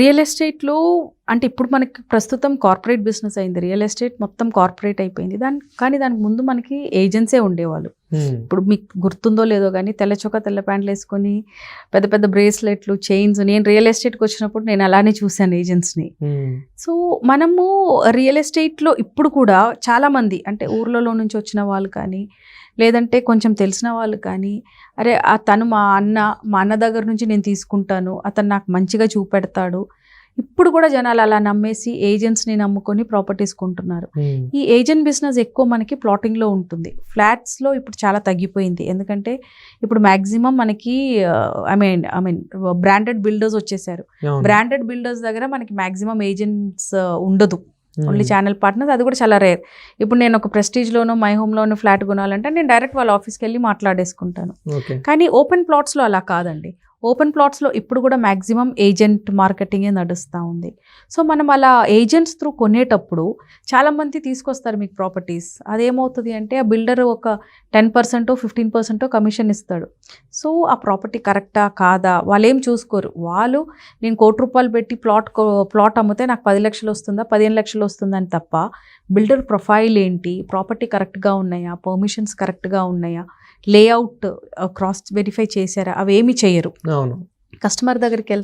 Real ఎస్టేట్లో అంటే ఇప్పుడు మనకి ప్రస్తుతం కార్పొరేట్ బిజినెస్ అయింది. రియల్ ఎస్టేట్ మొత్తం కార్పొరేట్ అయిపోయింది. దాని కానీ దానికి ముందు మనకి ఏజెన్సే ఉండేవాళ్ళు. ఇప్పుడు మీకు గుర్తుందో లేదో కానీ తెల్ల చొక్క తెల్ల ప్యాంట్లు వేసుకొని పెద్ద పెద్ద బ్రేస్లెట్లు చైన్స్ నేను రియల్ ఎస్టేట్కి వచ్చినప్పుడు నేను అలానే చూశాను ఏజెంట్స్ని. సో మనము రియల్ ఎస్టేట్లో ఇప్పుడు కూడా చాలామంది అంటే ఊర్లలో నుంచి వచ్చిన వాళ్ళు కానీ లేదంటే కొంచెం తెలిసిన వాళ్ళు కానీ అరే తను మా అన్న మా అన్న దగ్గర నుంచి నేను తీసుకుంటాను అతను నాకు మంచిగా చూపెడతాడు ఇప్పుడు కూడా జనాలు అలా నమ్మేసి ఏజెంట్స్ని నమ్ముకొని ప్రాపర్టీస్ కొంటున్నారు. ఈ ఏజెంట్ బిజినెస్ ఎక్కువ మనకి ప్లాటింగ్లో ఉంటుంది. ఫ్లాట్స్లో ఇప్పుడు చాలా తగ్గిపోయింది. ఎందుకంటే ఇప్పుడు మ్యాక్సిమం మనకి I mean I mean branded builders వచ్చేసారు. బ్రాండెడ్ బిల్డర్స్ దగ్గర మనకి మాక్సిమం ఏజెంట్స్ ఉండదు. ఉమ్, ఓన్లీ ఛానల్ పార్ట్నర్స్ అది కూడా చాలా రేర్ ఇప్పుడు నేను ఒక ప్రెస్టీజ్లోనో మై హోమ్లోనో ఫ్లాట్ కొనాలంటే నేను డైరెక్ట్ వాళ్ళ ఆఫీస్కి వెళ్ళి మాట్లాడేసుకుంటాను. కానీ ఓపెన్ ప్లాట్స్లో అలా కాదండి. ఓపెన్ ప్లాట్స్లో ఇప్పుడు కూడా మ్యాక్సిమం ఏజెంట్ మార్కెటింగే నడుస్తూ ఉంది. సో మనం అలా ఏజెంట్స్ త్రూ కొనేటప్పుడు చాలామంది తీసుకొస్తారు మీకు ప్రాపర్టీస్. అదేమవుతుంది అంటే ఆ బిల్డర్ ఒక టెన్ పర్సెంటో ఫిఫ్టీన్ పర్సెంటో కమిషన్ ఇస్తాడు. సో ఆ ప్రాపర్టీ కరెక్టా కాదా? వాళ్ళు ఏం చూసుకోరు. వాళ్ళు నేను కోటి రూపాయలు పెట్టి ప్లాట్ ప్లాట్ అమ్మితే నాకు పది లక్షలు వస్తుందా పదిహేను లక్షలు వస్తుందని తప్ప బిల్డర్ ప్రొఫైల్ ఏంటి ప్రాపర్టీ కరెక్ట్గా ఉన్నాయా? పర్మిషన్స్ కరెక్ట్గా ఉన్నాయా? లేఅవుట్ క్రాస్ వెరిఫై చేశారా? అవేమి చేయరు. అవును. కస్టమర్ దగ్గరికి